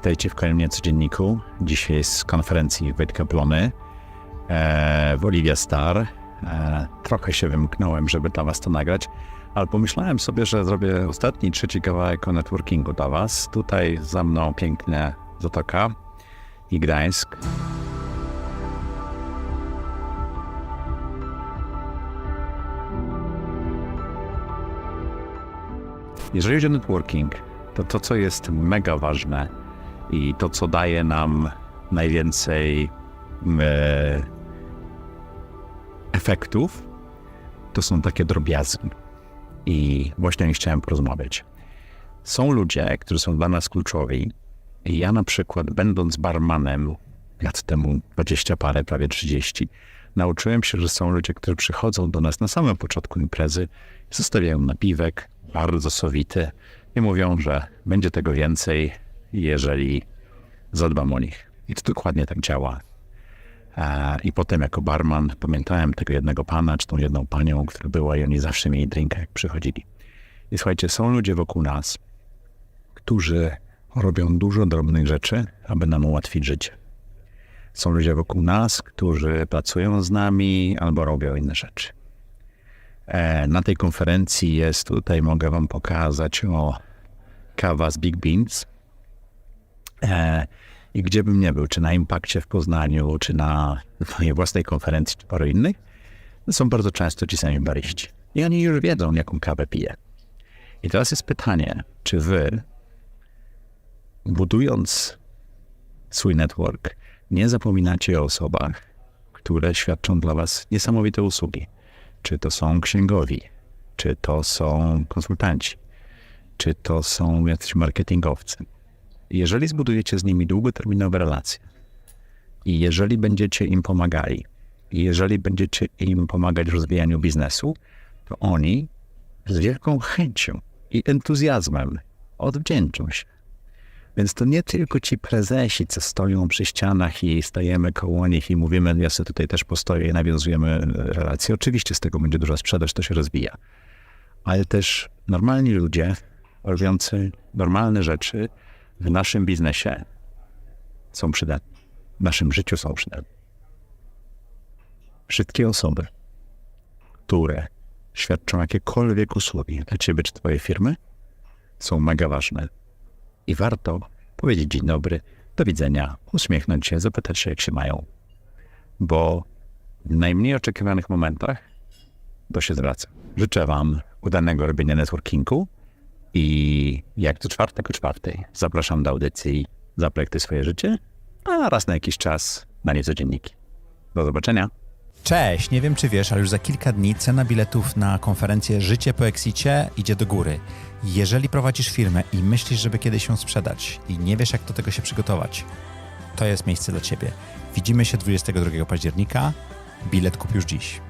Witajcie w kolejnym codzienniku. Dzisiaj z konferencji Wojtka Plony e, w Olivia Star. E, trochę się wymknąłem, żeby dla Was to nagrać, ale pomyślałem sobie, że zrobię ostatni, trzeci kawałek o networkingu dla Was. Tutaj za mną pięknie Zatoka i Gdańsk. Jeżeli chodzi o networking, to to, co jest mega ważne i to, co daje nam najwięcej e, efektów, to są takie drobiazgi. I właśnie o nich chciałem porozmawiać. Są ludzie, którzy są dla nas kluczowi. I ja na przykład, będąc barmanem lat temu 20 parę, prawie 30, nauczyłem się, że są ludzie, którzy przychodzą do nas na samym początku imprezy, zostawiają napiwek, bardzo sowity i mówią, że będzie tego więcej, jeżeli zadbam o nich. I to dokładnie tak działa. I potem jako barman pamiętałem tego jednego pana, czy tą jedną panią, która była i oni zawsze mieli drinka, jak przychodzili. I słuchajcie, są ludzie wokół nas, którzy robią dużo drobnych rzeczy, aby nam ułatwić życie. Są ludzie wokół nas, którzy pracują z nami albo robią inne rzeczy. E, Na tej konferencji jest, tutaj mogę Wam pokazać o kawa z Big Beans. E, I gdzie bym nie był, czy na Impakcie w Poznaniu, czy na mojej własnej konferencji, czy paru innych, są bardzo często ci sami baryści. I oni już wiedzą, jaką kawę piję. I teraz jest pytanie, czy Wy, budując swój network, nie zapominacie o osobach, które świadczą dla Was niesamowite usługi. Czy to są księgowi, czy to są konsultanci, czy to są jacyś marketingowcy. Jeżeli zbudujecie z nimi długoterminowe relacje i jeżeli będziecie im pomagali, i jeżeli będziecie im pomagać w rozwijaniu biznesu, to oni z wielką chęcią i entuzjazmem odwdzięczą się. Więc to nie tylko ci prezesi, co stoją przy ścianach i stajemy koło nich i mówimy, ja sobie tutaj też postoję i nawiązujemy relacje. Oczywiście z tego będzie duża sprzedaż, to się rozwija. Ale też normalni ludzie, robiący normalne rzeczy w naszym biznesie są przydatni. W naszym życiu są przydatni. Wszystkie osoby, które świadczą jakiekolwiek usługi dla ciebie czy twojej firmy, są mega ważne. I warto powiedzieć dzień dobry, do widzenia, uśmiechnąć się, zapytać się, jak się mają. Bo w najmniej oczekiwanych momentach to się zwraca. Życzę Wam udanego robienia networkingu i jak co czwartek o czwartej zapraszam do audycji Zaprojektuj swoje życie, a raz na jakiś czas na niecodzienniki. Do zobaczenia. Cześć, nie wiem czy wiesz, ale już za kilka dni cena biletów na konferencję Życie po Exicie idzie do góry. Jeżeli prowadzisz firmę i myślisz, żeby kiedyś ją sprzedać i nie wiesz jak do tego się przygotować, to jest miejsce dla Ciebie. Widzimy się 22 października. Bilet kup już dziś.